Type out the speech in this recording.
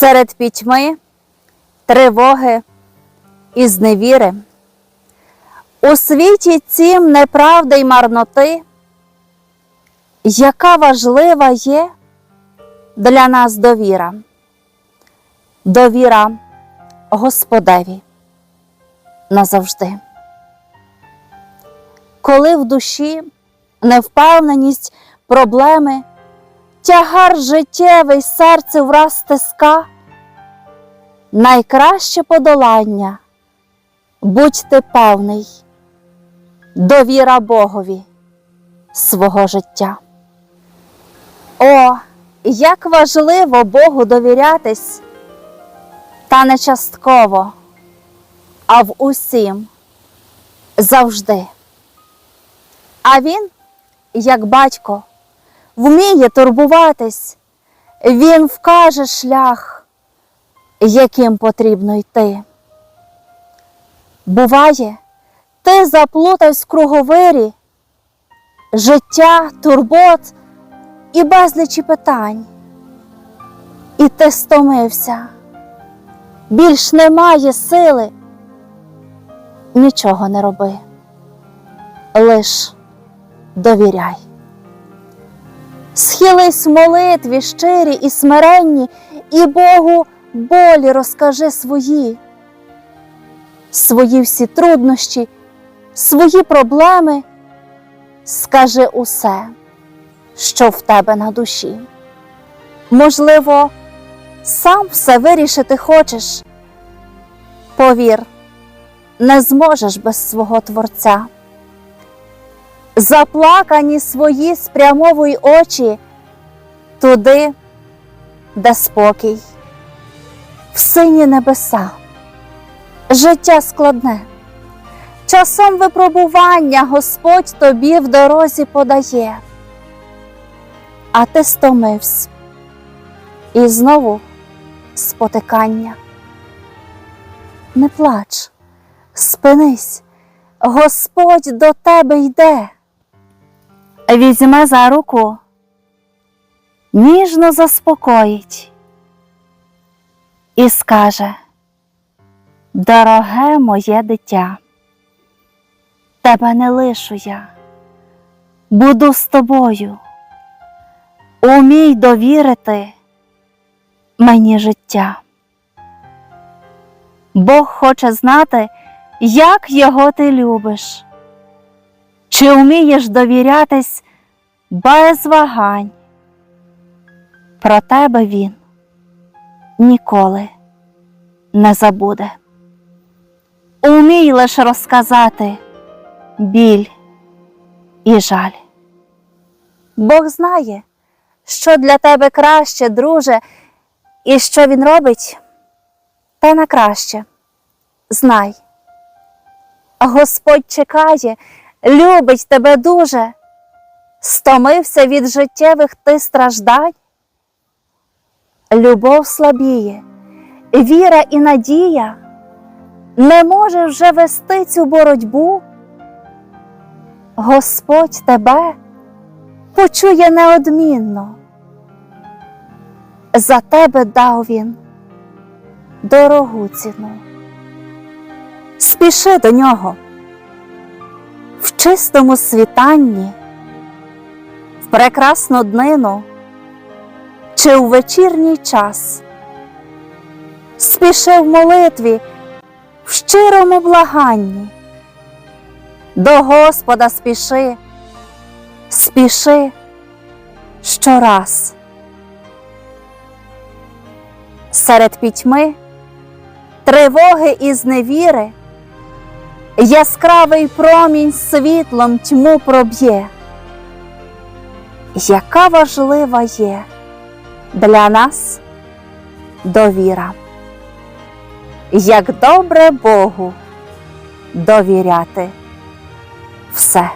серед пітьми, тривоги і зневіри. У світі цім неправди й марноти, яка важлива є для нас довіра, довіра Господеві назавжди. Коли в душі невпевненість, проблеми, тягар життєвий серце враз стиска, найкраще подолання, будь ти певний, довіра Богові свого життя. О, як важливо Богу довірятись, та не частково, а в усім. Завжди. А він, як батько, вміє турбуватись, він вкаже шлях, яким потрібно йти. Буває, ти заплутавсь в круговирі, життя, турбот і безлічі питань. І ти стомився, більш немає сили, нічого не роби, лиш довіряй. Схились молитві щирі і смиренні, і Богу болі розкажи свої, свої всі труднощі, свої проблеми, скажи усе, що в тебе на душі. Можливо, сам все вирішити хочеш. Повір, не зможеш без свого Творця заплакані свої спрямовуй очі туди, де спокій, в сині небеса, життя складне, часом випробування Господь тобі в дорозі подає, а ти стомився і знову спотикання. Не плач, спинись, Господь до тебе йде візьме за руку, ніжно заспокоїть і скаже, дороге моє дитя, тебе не лишу я, буду з тобою, умій довірити мені життя. Бог хоче знати, як його ти любиш. Чи вмієш довірятись без вагань? Про тебе він ніколи не забуде. Умій лише розказати біль і жаль. Бог знає, що для тебе краще, друже, і що він робить, те на краще. Знай. Господь чекає любить тебе дуже, стомився від життєвих ти страждань. Любов слабіє, віра і надія не може вже вести цю боротьбу. Господь тебе почує неодмінно. За тебе дав він дорогу ціну. Спіши до нього чистому світанні, в прекрасну днину чи у вечірній час, спіши в молитві, в щирому благанні, до Господа спіши, спіши щораз. Серед пітьми, тривоги і зневіри яскравий промінь світлом тьму проб'є. Яка важлива є для нас довіра, як добре Богу довіряти все.